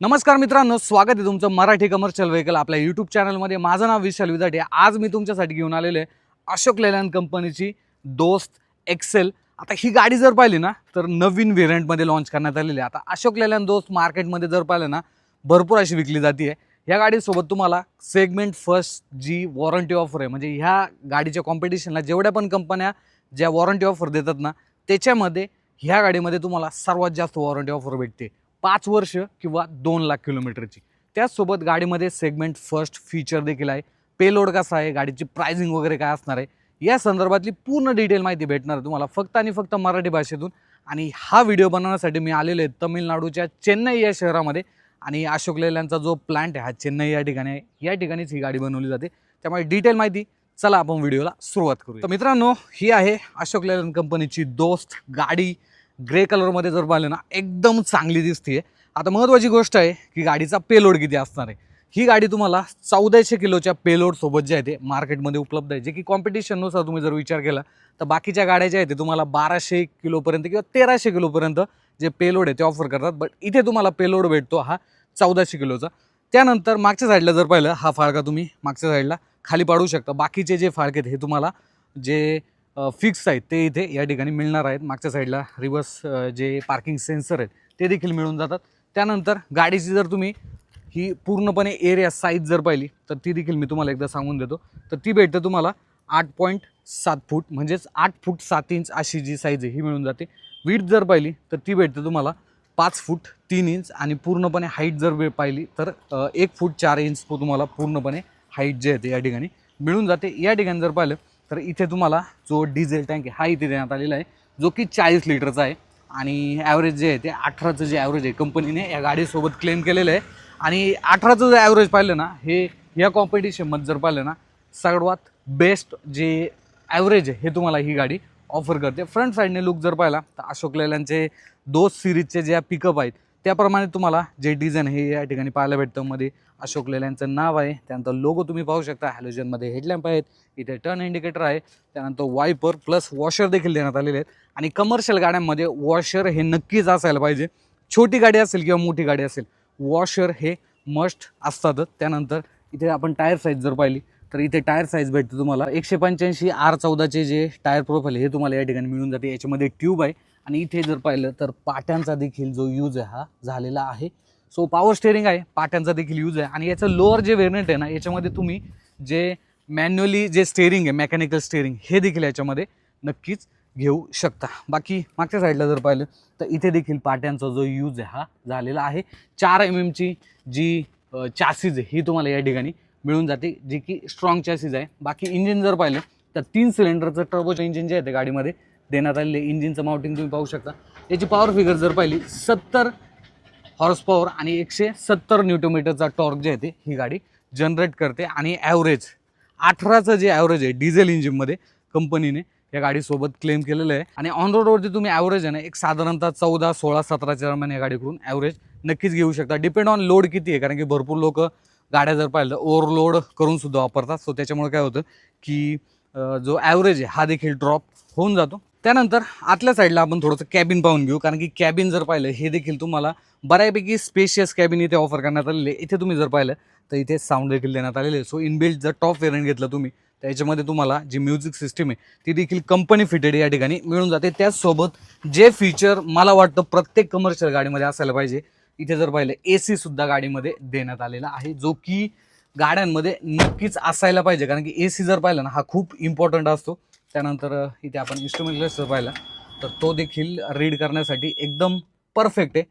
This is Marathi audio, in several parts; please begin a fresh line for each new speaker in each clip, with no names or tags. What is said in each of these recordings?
नमस्कार मित्रांनो स्वागत आहे तुमचं मराठी कमर्शियल व्हेकल आपल्या यूट्यूब चॅनलमध्ये माझं नाव विशाल विदाटे. आज मी तुमच्यासाठी घेऊन आलेलो आहे अशोक लेलँड कंपनीची दोस्त एक्सेल आता ही गाडी जर पाहिली ना तर नवीन व्हेरियंटमध्ये लॉन्च करण्यात आलेली आहे. आता अशोक लेलँड दोस्त मार्केटमध्ये जर पाहिलं ना भरपूर अशी विकली जाते ह्या गाडीसोबत तुम्हाला सेगमेंट फर्स्ट जी वॉरंटी ऑफर आहे म्हणजे ह्या गाडीच्या कॉम्पिटिशनला जेवढ्या पण कंपन्या ज्या वॉरंटी ऑफर देतात ना त्याच्यामध्ये ह्या गाडीमध्ये तुम्हाला सर्वात जास्त वॉरंटी ऑफर भेटते. पाच वर्ष किंवा दोन लाख किलोमीटरची. त्याचसोबत गाडीमध्ये सेगमेंट फर्स्ट फीचर देखील आहे. पेलोड कसा आहे? गाडीची प्रायझिंग वगैरे काय असणार आहे? या संदर्भातली पूर्ण डिटेल माहिती भेटणार आहे तुम्हाला फक्त आणि फक्त मराठी भाषेतून. आणि हा व्हिडिओ बनवण्यासाठी मी आलेलो आहे तमिळनाडूच्या चेन्नई या शहरामध्ये. आणि अशोक लेल्यांचा जो प्लांट आहे हा चेन्नई या ठिकाणी आहे. या ठिकाणीच ही गाडी बनवली जाते. त्यामुळे डिटेल माहिती चला आपण व्हिडिओला सुरुवात करू तर मित्रांनो ही आहे अशोक लेलन कंपनीची दोस्त गाडी. ग्रे कलरमध्ये जर पाहिलं ना एकदम चांगली दिसते आता महत्त्वाची गोष्ट आहे की गाडीचा पेलोड किती असणार आहे? ही गाडी तुम्हाला चौदाशे किलोच्या पेलोडसोबत जे आहे ते मार्केटमध्ये उपलब्ध आहे. जे की कॉम्पिटिशननुसार तुम्ही जर विचार केला तर बाकीच्या गाड्या ज्या आहेत ते तुम्हाला बाराशे किलोपर्यंत किंवा तेराशे किलोपर्यंत जे पेलोड आहे ते ऑफर करतात. बट इथे तुम्हाला पेलोड भेटतो हा चौदाशे किलोचा. त्यानंतर मागच्या साईडला जर पाहिलं हा फाळका तुम्ही मागच्या साईडला खाली पाडू शकता. बाकीचे जे फाळके आहेत हे तुम्हाला जे फिक्स आहेत. ते इथे या ठिकाणी मिळणार आहेत. मागच्या साईडला रिवर्स जे पार्किंग सेन्सर आहेत ते देखील मिळून जातात. त्यानंतर गाडीची जर तुम्ही ही पूर्णपणे एरिया साईज जर पाहिली तर ती देखील मी तुम्हाला एकदा सांगून देतो. तर ती भेटते तुम्हाला आठ पॉईंट सात फूट म्हणजेच आठ फूट सात इंच अशी जी साईज आहे ही मिळून जाते. वीट जर पाहिली तर ती भेटते तुम्हाला पाच फूट तीन इंच आणि पूर्णपणे हाईट जर वेळ पाहिली तर एक फूट चार इंच तुम्हाला पूर्णपणे हाईट जे आहे ते या ठिकाणी मिळून जाते. या ठिकाणी जर पाहिलं तर इथे तुम्हाला जो डिझेल टँक आहे हा इथे देण्यात आलेला आहे जो की चाळीस लिटरचा आहे. आणि ॲव्हरेज जे आहे ते अठराचं जे ॲव्हरेज आहे कंपनीने या गाडीसोबत क्लेम केलेलं आहे. आणि अठराचं जर ॲव्हरेज पाहिलं ना हे या कॉम्पिटिशनमध्ये जर पाहिलं ना सर्वात बेस्ट जे ॲव्हरेज आहे हे तुम्हाला ही गाडी ऑफर करते. फ्रंट साईडने लुक जर पाहिला तर अशोक लेल्यांचे दोस्त सिरीजचे ज्या पिकअप आहेत त्याप्रमाणे तुम्हाला जे डिझाईन हे या ठिकाणी पाहायला भेटतं मध्ये अशोक लेल्यांचं नाव आहे त्यानंतर लोगो तुम्ही पाहू शकता हॅलोजनमध्ये हेडलॅम्प आहेत इथे टर्न इंडिकेटर आहे त्यानंतर वायपर प्लस वॉशर देखील देण्यात आलेले आहेत. आणि कमर्शियल गाड्यांमध्ये वॉशर हे नक्कीच असायला पाहिजे. छोटी गाडी असेल किंवा मोठी गाडी असेल वॉशर हे मस्ट असतातच त्यानंतर इथे आपण टायर साईज जर पाहिली तर इथे टायर साईज भेटते तुम्हाला. एकशे पंच्याऐंशी आर चौदाचे जे टायर प्रोफाईल हे तुम्हाला या ठिकाणी मिळून जाते. याच्यामध्ये ट्यूब आहे. आणि इथे जर पाहिलं तर पाट्यांचा देखील जो यूज आहे हा झालेला आहे. सो पॉवर स्टेअरिंग आहे पाट्यांचा देखील यूज आहे. आणि याचं लोअर जे वेरियंट आहे ना याच्यामध्ये तुम्ही जे मॅन्युअली जे स्टेअरिंग आहे मेकॅनिकल स्टेअरिंग हे देखील याच्यामध्ये नक्कीच घेऊ शकता. बाकी मागच्या साईडला जर पाहिलं तर इथे देखील पाट्यांचा जो यूज आहे हा झालेला आहे. चार एम एमची जी चासीज आहे ही तुम्हाला या ठिकाणी मिळून जाते जी की स्ट्रॉंग चॅसीज आहे. बाकी इंजिन जर पाहिलं तर तीन सिलेंडरचं टर्बोचं इंजिन जे आहे ते गाडीमध्ये देण्यात आलेलं आहे. इंजिनचं माउंटिंग तुम्ही पाहू शकता. याची पॉवर फिगर जर पाहिली सत्तर हॉर्स पॉवर आणि एकशे सत्तर न्यूटोमीटरचा टॉर्क जे आहे ते ही गाडी जनरेट करते आणि ॲव्हरेज अठराचं जे ॲव्हरेज आहे डिझेल इंजिनमध्ये कंपनीने या गाडीसोबत क्लेम केलेलं आहे. आणि ऑन रोडवरती तुम्ही ॲव्हरेज आहे ना एक साधारणतः चौदा सोळा सतराच्या दरम्यान या गाडीकडून ॲव्हरेज नक्कीच घेऊ शकता. डिपेंड ऑन लोड किती आहे कारण की भरपूर लोक गाड्या जर पाहिलं ओव्हरलोड करून सुद्धा वापरतात. सो त्याच्यामुळे काय होतं की जो ॲव्हरेज आहे हा देखील ड्रॉप होऊन जातो. त्यानंतर आतल्या साईडला आपण थोडंसं कॅबिन पाहून घेऊ. कारण की कॅबिन जर पाहिलं हे देखील तुम्हाला बऱ्यापैकी स्पेशियस कॅबिन इथे ऑफर करण्यात आलेले इथे तुम्ही जर पाहिलं तर इथे साऊंड देखील देण्यात आलेले आहे. सो इनबिल्ट जर टॉप वेरियंट घेतलं तुम्ही त्याच्यामध्ये तुम्हाला जी म्युझिक सिस्टीम आहे ती देखील कंपनी फिटेड या ठिकाणी मिळून जाते. त्याचसोबत जे फीचर मला वाटतं प्रत्येक कमर्शियल गाडीमध्ये असायला पाहिजे इथे जर पाहिलं ए सीसुद्धा गाडीमध्ये देण्यात आलेला आहे जो की गाड्यांमध्ये नक्कीच असायला पाहिजे. कारण की ए सी जर पाहिलं ना हा खूप इम्पॉर्टंट असतो. त्यानंतर इथे आपण इन्स्ट्रुमेंट क्लस्टर पाहिला तर तो देखील रीड करण्यासाठी एकदम परफेक्ट आहे.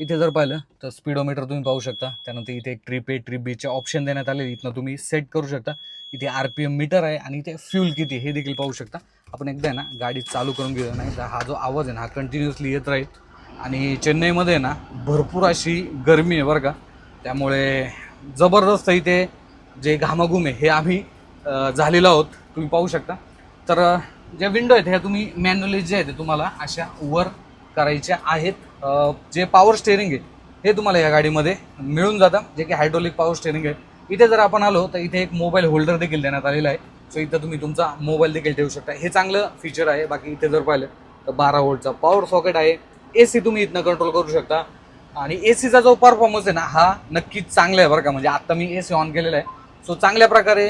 इथे जर पाहिलं तर स्पीडोमीटर तुम्ही पाहू शकता. त्यानंतर इथे ट्रिप ए ट्रिप बीचे ऑप्शन देण्यात आले इथनं तुम्ही सेट करू शकता. इथे आर पी एम मीटर आहे आणि इथे फ्यूल किती हे देखील पाहू शकता. आपण एकदा आहे ना गाडी चालू करून घेऊया. नाही तर हा जो आवाज आहे ना हा कंटिन्युअसली येत राहील. आणि चेन्नईमध्ये आहे ना भरपूर अशी गरमी आहे बरं का. त्यामुळे जबरदस्त इथे जे घामाघूम आहे हे आम्ही झालेलो आहोत. तुम्ही पाहू शकता. तर जे ज्या विंडो आहेत ह्या तुम्ही मॅन्युअली जे आहेत ते तुम्हाला अशा वर करायच्या आहेत. जे पॉवर स्टेअरिंग आहे हे तुम्हाला या गाडीमध्ये मिळून जातं. जे की हायड्रोलिक पॉवर स्टेअरिंग आहे. इथे जर आपण आलो तर इथे एक मोबाईल होल्डर देखील देण्यात आलेला आहे. सो इथं तुम्ही तुमचा मोबाईल देखील ठेवू शकता. हे चांगलं फीचर आहे. बाकी इथे जर पाहिलं तर बारा वोल्टचा पॉवर सॉकेट आहे. ए सी तुम्ही इथनं कंट्रोल करू शकता. आणि ए सीचा जो परफॉर्मन्स आहे ना हा नक्कीच चांगला आहे बरं का. म्हणजे आत्ता मी ए सी ऑन केलेला आहे. सो चांगल्या प्रकारे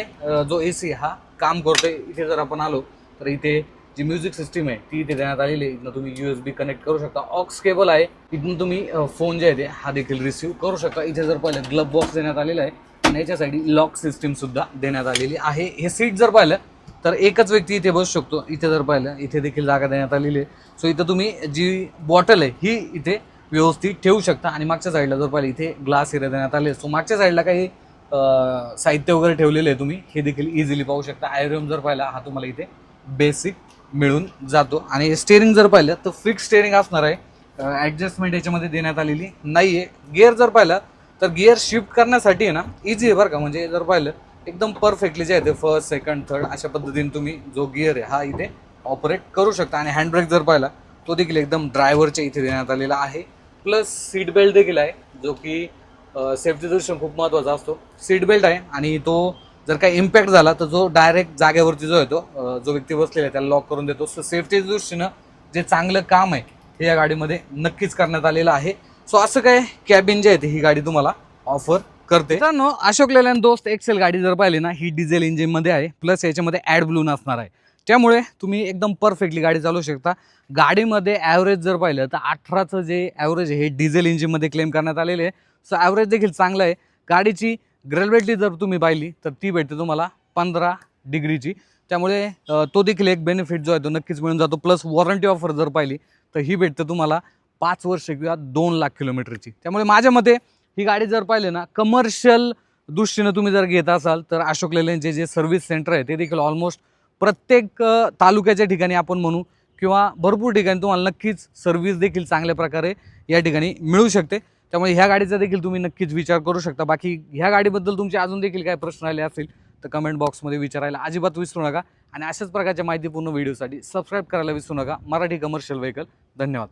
जो ए सी हा काम करतोय इथे जर आपण आलो तर इथे जी म्युझिक सिस्टीम आहे ती इथे देण्यात आलेली आहे. इथनं तुम्ही यू एस बी कनेक्ट करू शकता. ऑक्स केबल आहे इथून तुम्ही फोन जे आहे ते हा देखील रिसिव्ह करू शकता. इथे जर पाहिलं ग्लब बॉक्स देण्यात आलेला आहे. आणि याच्या साईड लॉक सिस्टीम सुद्धा देण्यात आलेली आहे. हे सीट जर पाहिलं तर एकच व्यक्ती इथे बसू शकतो. इथे जर पाहिलं इथे देखील जागा देण्यात आलेली आहे. सो इथं तुम्ही जी बॉटल आहे ही इथे व्यवस्थित ठेवू शकता. आणि मागच्या साईडला जर पाहिलं इथे ग्लास हिरे देण्यात आले सो मागच्या साईडला काही साहित्य वगैरे ठेवलेले आहे तुम्ही हे देखील इझिली पाहू शकता. आयरम जर पाहिला हा तुम्हाला इथे बेसिक मिळून जातो. आणि स्टेअरिंग जर पाहिलं तर फिक्स स्टेअरिंग असणार आहे. ॲडजस्टमेंट याच्यामध्ये देण्यात आलेली नाही आहे गिअर जर पाहिलं तर गिअर शिफ्ट करण्यासाठी आहे ना इझी आहे बरं का? म्हणजे जर पाहिलं एकदम परफेक्टली जे आहे ते फर्स्ट सेकंड थर्ड अशा पद्धतीने तुम्ही जो गिअर आहे हा इथे ऑपरेट करू शकता. आणि हँडब्रेक जर पाहिला तो देखील एकदम ड्रायव्हरच्या इथे देण्यात आलेला आहे. प्लस सीट बेल्ट देखील आहे जो की सेफ्टी दृष्टीने खूप महत्त्वाचा असतो. सीट बेल्ट आहे आणि तो जर काही इम्पॅक्ट झाला तर जो डायरेक्ट जागेवरती जो येतो जो व्यक्ती बसलेला आहे त्याला लॉक करून देतो. सो सेफ्टीच्या दृष्टीनं जे चांगलं काम आहे हे या गाडीमध्ये नक्कीच करण्यात आलेलं आहे. सो असं काय कॅबिन जे आहे ते ही गाडी तुम्हाला ऑफर करते. मित्रांनो अशोक लेलॅन दोस्त एक्सेल गाडी जर पाहिली ना ही डिझेल इंजिनमध्ये आहे प्लस याच्यामध्ये ॲड ब्लून असणार आहे. त्यामुळे तुम्ही एकदम परफेक्टली गाडी चालवू शकता. गाडीमध्ये ॲव्हरेज जर पाहिलं तर अठराचं जे ॲव्हरेज आहे हे डिझेल इंजिनमध्ये क्लेम करण्यात आलेले आहे. सो ॲव्हरेज देखील चांगलं आहे. गाडीची ग्रेलवेटली जर तुम्ही पाहिली तर ती भेटते तुम्हाला पंधरा डिग्रीची. त्यामुळे तो देखील एक बेनिफिट जो आहे तो नक्कीच मिळून जातो. प्लस वॉरंटी ऑफर जर पाहिली तर ही भेटते तुम्हाला पाच वर्ष किंवा दोन लाख किलोमीटरची त्यामुळे माझ्या मते ही गाडी जर पाहिली ना कमर्शियल दृष्टीनं तुम्ही जर घेत असाल तर अशोक लेलनचे जे सर्व्हिस सेंटर आहे ते देखील ऑलमोस्ट प्रत्येक तालुक्याच्या ठिकाणी आपण म्हणू किंवा भरपूर ठिकाणी तुम्हाला नक्कीच सर्व्हिस देखील चांगल्या प्रकारे या ठिकाणी मिळू शकते. त्यामुळे ह्या गाडीचा देखील तुम्ही नक्कीच विचार करू शकता. बाकी ह्या गाडीबद्दल तुमचे अजून देखील काय प्रश्न आले असतील तर कमेंट बॉक्समध्ये विचारायला अजिबात विसरू नका. आणि अशाच प्रकारच्या माहितीपूर्ण व्हिडिओसाठी सबस्क्राईब करायला विसरू नका. मराठी कमर्शियल व्हेकल धन्यवाद.